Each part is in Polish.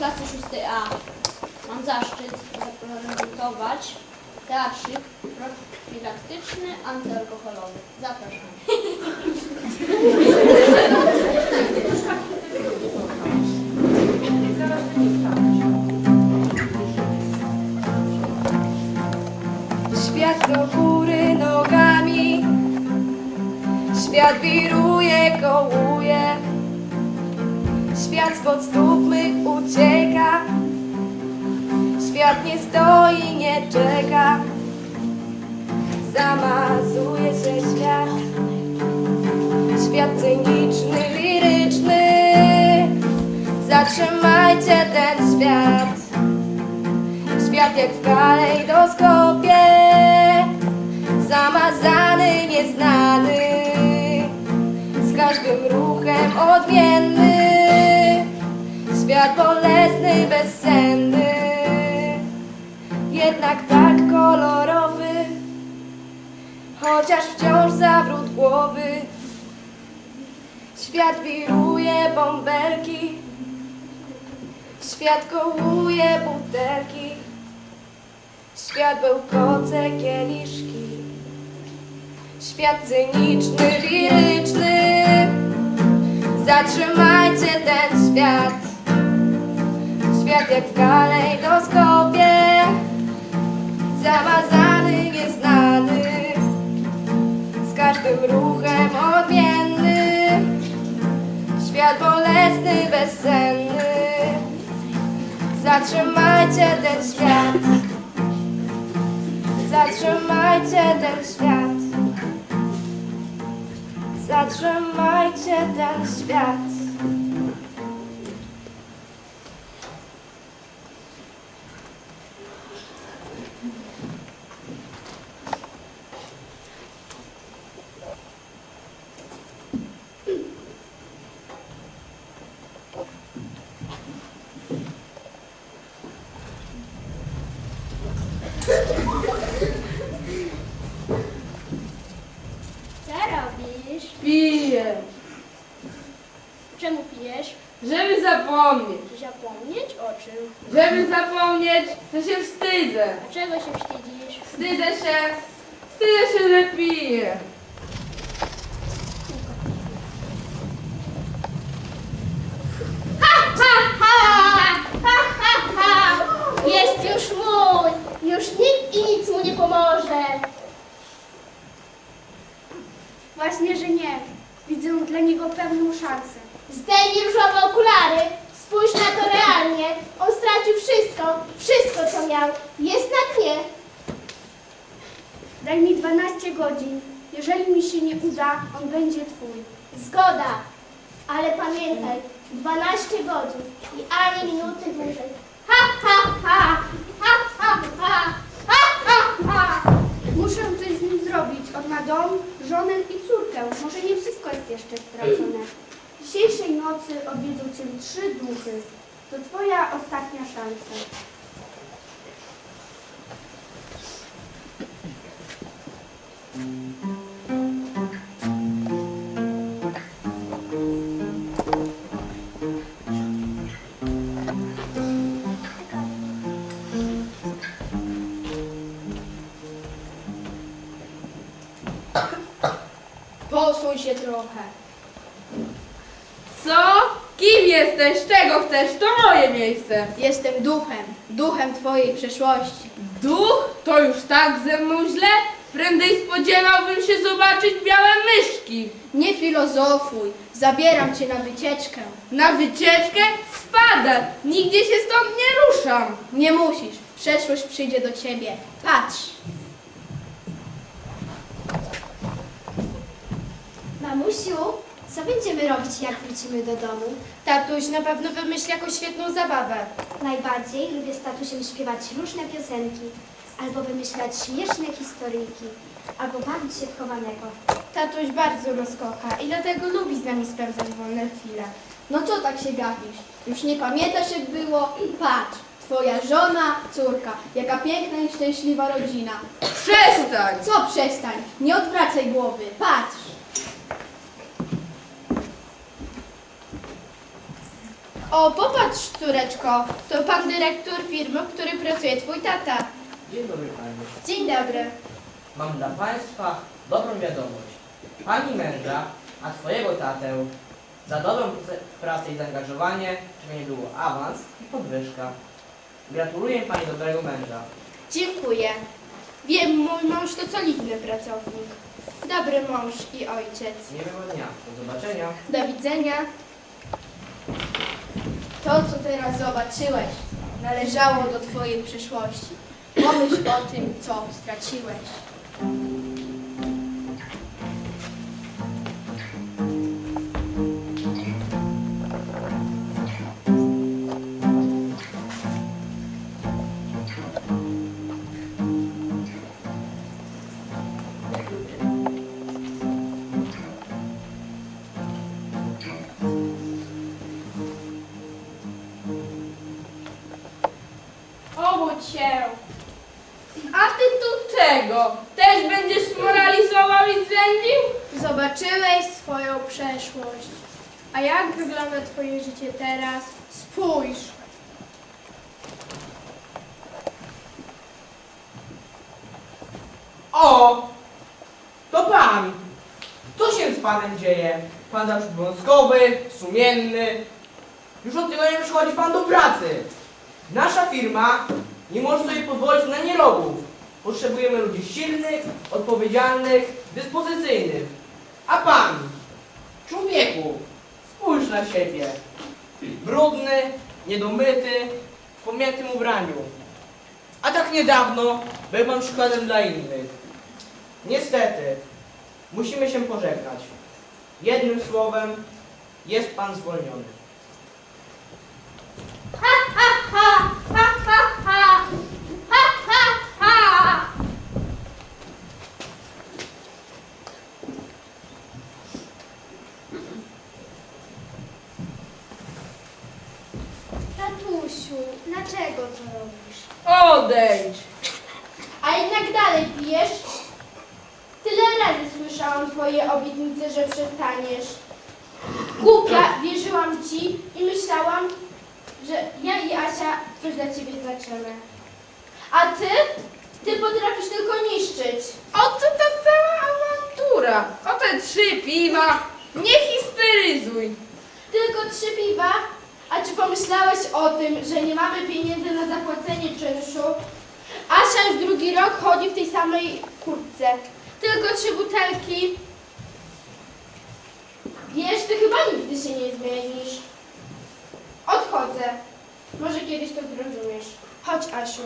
Ja mam zaszczyt zaprezentować teatrzyk profilaktyczny antyalkoholowy. Zapraszam. Świat do góry nogami, świat wiruje, kołuje, świat spod stóp mych ucieka, świat nie stoi, nie czeka, zamazuje się świat, świat cyniczny, liryczny, zatrzymajcie ten świat. Świat jak w kalejdoskopie. Zamazany, nieznany. Z każdym ruchem odmienny Świat bolesny, bezsenny. Jednak tak kolorowy Chociaż wciąż zawrót głowy. Świat wiruje bąbelki Świat kołuje butelki. Świat bełkoce kieliszki Świat cyniczny, liryczny. Zatrzymajcie ten świat Świat jak w kalejdoskopie. Zamazany, nieznany Z każdym ruchem odmienny. Świat bolesny, bezsenny. Zatrzymajcie ten świat. Zatrzymajcie ten świat. Zatrzymajcie ten świat Co robisz? Piję, Czemu pijesz? żeby zapomnieć. Zapomnieć o czym? Żeby zapomnieć, to się wstydzę. A czego się wstydzisz? Wstydzę się, wstydzę się, że piję. Jest już mój! Już nikt i nic mu nie pomoże! Właśnie, że nie. Widzę dla niego pewną szansę. Zdejmij różowe okulary! Spójrz na to realnie! On stracił wszystko, wszystko co miał. Jest na dnie. Daj mi 12 godzin. Jeżeli mi się nie uda, on będzie twój. Zgoda. Ale pamiętaj, 12 godzin i ani minuty dłużej. Ha, ha, ha! Ha, ha, ha! Muszę coś z nim zrobić. On ma dom, żonę i córkę. Może nie wszystko jest jeszcze stracone. Dzisiejszej nocy odwiedzą cię trzy duchy. To twoja ostatnia szansa. Trochę Co? Kim jesteś? Czego chcesz? To moje miejsce. Jestem duchem, duchem twojej przeszłości Duch? To już tak ze mną źle? Prędzej spodziewałbym się zobaczyć białe myszki. Nie filozofuj, zabieram cię na wycieczkę Na wycieczkę? Spada. Nigdzie się stąd nie ruszam. Nie musisz, przeszłość przyjdzie do ciebie Patrz Mamusiu, co będziemy robić, jak wrócimy do domu? Tatuś na pewno wymyśli jakąś świetną zabawę Najbardziej lubię z tatusiem śpiewać różne piosenki, albo wymyślać śmieszne historyjki, albo bawić się w chowanego. Tatuś bardzo nas kocha i dlatego lubi z nami spędzać wolne chwile. No co tak się gapisz? Już nie pamiętasz jak było? Patrz, twoja żona, córka, jaka piękna i szczęśliwa rodzina. Przestań. Co przestań? Nie odwracaj głowy, patrz. O, popatrz, córeczko, to pan dyrektor firmy, w której pracuje twój tata. Dzień dobry Pani. Dzień dobry. Mam dla Państwa dobrą wiadomość. Pani męża, a Twojego tatę za dobrą pracę i zaangażowanie, czego nie było awans i podwyżka. Gratuluję Pani dobrego męża. Dziękuję. Wiem, mój mąż to solidny pracownik. Dobry mąż i ojciec. Miłego dnia. Do zobaczenia. Do widzenia. To, co teraz zobaczyłeś, należało do twojej przyszłości. Pomyśl o tym, co straciłeś. Się. A ty tu czego? Też będziesz moralizował i zlędził? Zobaczyłeś swoją przeszłość. A jak wygląda twoje życie teraz? Spójrz. O! To Pan! Co się z Panem dzieje? Pan zawsze obowiązkowy, sumienny. Już od tygodnia przychodzi Pan do pracy. Nasza firma nie może sobie pozwolić na nierobów. Potrzebujemy ludzi silnych, odpowiedzialnych, dyspozycyjnych. A Pan, człowieku, spójrz na siebie. Brudny, niedomyty, w pomiętym ubraniu. A tak niedawno był Pan przykładem dla innych. Niestety, musimy się pożegnać. Jednym słowem, jest Pan zwolniony. Ha, ha, ha, ha, ha, ha. Ha, ha, ha. Tatusiu, dlaczego to robisz? Odejdź. A jednak dalej pijesz? Tyle razy słyszałam twoje obietnice, że przestaniesz. Głupia, wierzyłam ci i myślałam, że ja i Asia coś dla ciebie znaczymy. A ty? Ty potrafisz tylko niszczyć. Oto ta cała awantura. O te trzy piwa. Nie histeryzuj. Tylko trzy piwa? A czy pomyślałeś o tym, że nie mamy pieniędzy na zapłacenie czynszu? Asia już drugi rok chodzi w tej samej kurtce. Tylko trzy butelki. Wiesz, ty chyba nigdy się nie zmienisz. Odchodzę. Może kiedyś to zrozumiesz. Chodź, Asiu.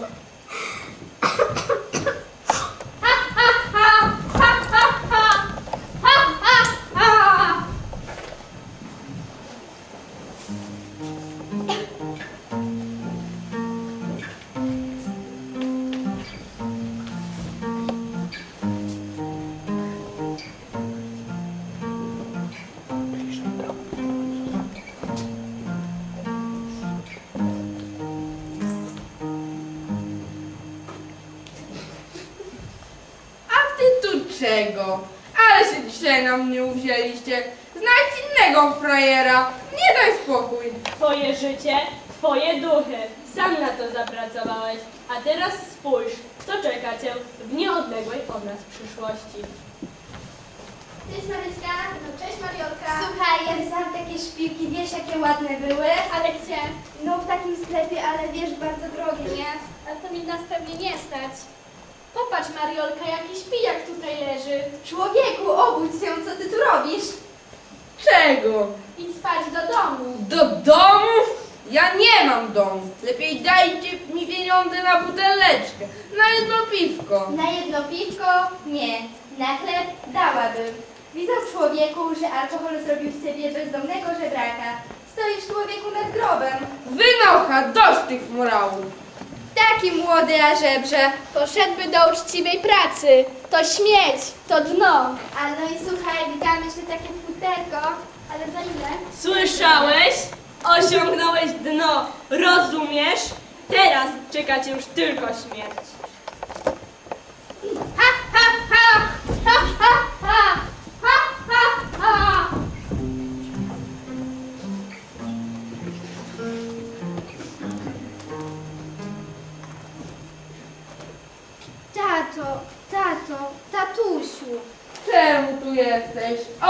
Tu czego? Ale się dzisiaj na mnie uwzięliście. Znajdź innego frajera. Nie daj spokój. Twoje życie, twoje duchy. Sam na to zapracowałeś. A teraz spójrz, co czeka cię w nieodległej od nas przyszłości. Cześć Maryśka. No, cześć Mariolka. Słuchaj, ja wzięłam takie szpilki, wiesz jakie ładne były? Ale gdzie? No w takim sklepie, ale wiesz, bardzo drogie, nie? Ale to mi nas pewnie nie stać. Popatrz Mariolka, jakiś pijak tutaj leży. Człowieku, obudź się, co ty tu robisz? Czego? Idź spać do domu. Do domu? Ja nie mam domu. Lepiej dajcie mi pieniądze na buteleczkę. Na jedno piwko. Na jedno piwko? Nie. Na chleb dałabym. Widzę człowieku, że alkohol zrobił z ciebie bezdomnego żebraka. Stoisz człowieku nad grobem. Wynocha, dość tych morałów. Taki młody a żebrze poszedłby do uczciwej pracy. To śmieć, to dno. A no i słuchaj, widziałam jeszcze takie futerko. Ale za ile? Słyszałeś? Osiągnąłeś dno, rozumiesz? Teraz czeka cię już tylko śmierć.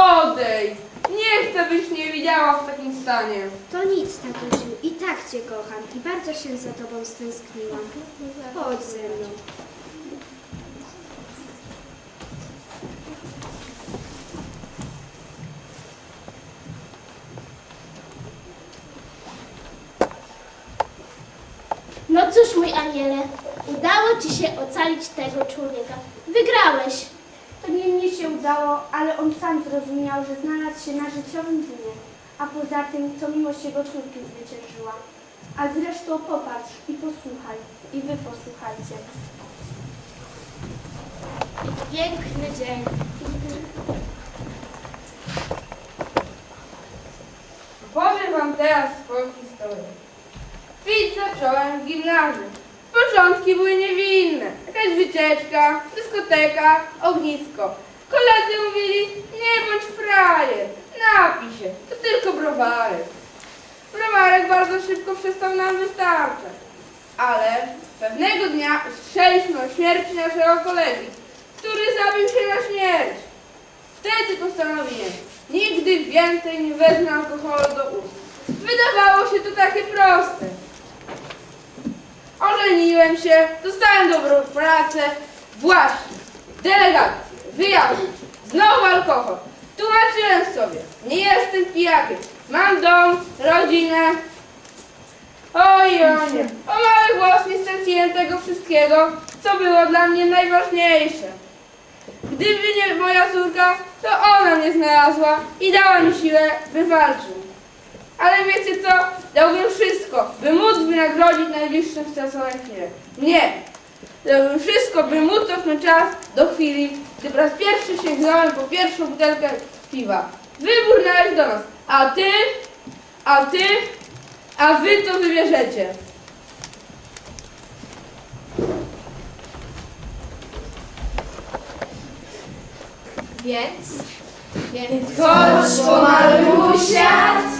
Odejdź! Nie chcę, byś mnie widziała w takim stanie. To nic, tatusiu. I tak cię kocham i bardzo się za tobą stęskniłam. Chodź ze mną. No cóż, mój aniele, udało ci się ocalić tego człowieka. Wygrałeś. Ale on sam zrozumiał, że znalazł się na życiowym dnie. A poza tym to miłość jego córki zwyciężyła. A zresztą popatrz i posłuchaj. I wy posłuchajcie. Piękny dzień. Powiem wam teraz swoją historię. Pić zacząłem w gimnazjum. Początki były niewinne. Jakaś wycieczka, dyskoteka, ognisko. Koledzy mówili, nie bądź frajer, napij się, to tylko browarek. Browarek bardzo szybko przestał nam wystarczać. Ale pewnego dnia usłyszeliśmy o śmierci naszego kolegi, który zabił się na śmierć. Wtedy postanowiłem, nigdy więcej nie wezmę alkoholu do ust. Wydawało się to takie proste. Ożeniłem się, dostałem dobrą pracę, właśnie, delegację, wyjazd, znowu alkohol. Tłumaczyłem sobie, nie jestem pijakiem, mam dom, rodzinę. Oj, o nie, o mały głos nie straciłem tego wszystkiego, co było dla mnie najważniejsze. Gdyby nie moja córka, to ona mnie znalazła i dała mi siłę, by walczył. Ale wiecie co? Dałbym wszystko, by móc wynagrodzić najbliższe stracone chwile. Nie! Dałbym wszystko, by móc cofnąć czas do chwili, gdy po raz pierwszy sięgnąłem po pierwszą butelkę piwa. Wybór należy do nas. A ty, a ty, a wy to wybierzecie. Więc? Więc Chodź, pomaluj świat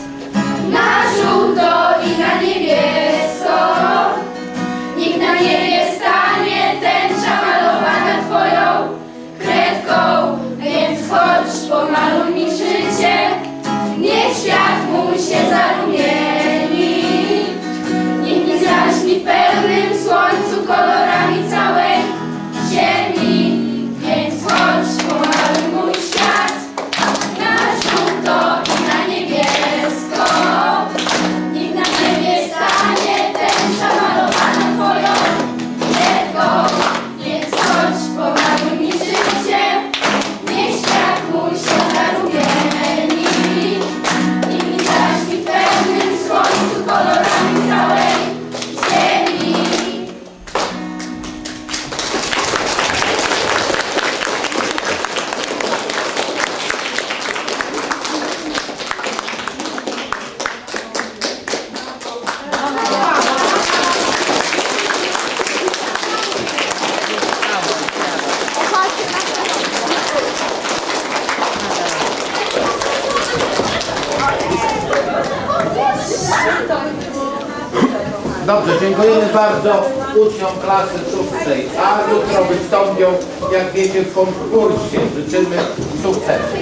bardzo uczniom klasy szóstej A. Jutro wystąpią, jak wiecie, w konkursie. Życzymy sukcesu.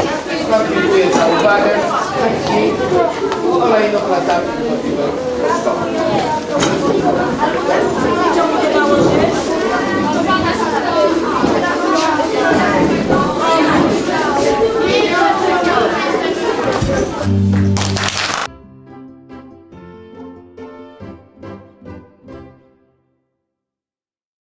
Wam dziękuję za uwagę i kolejno klasami do szkoły.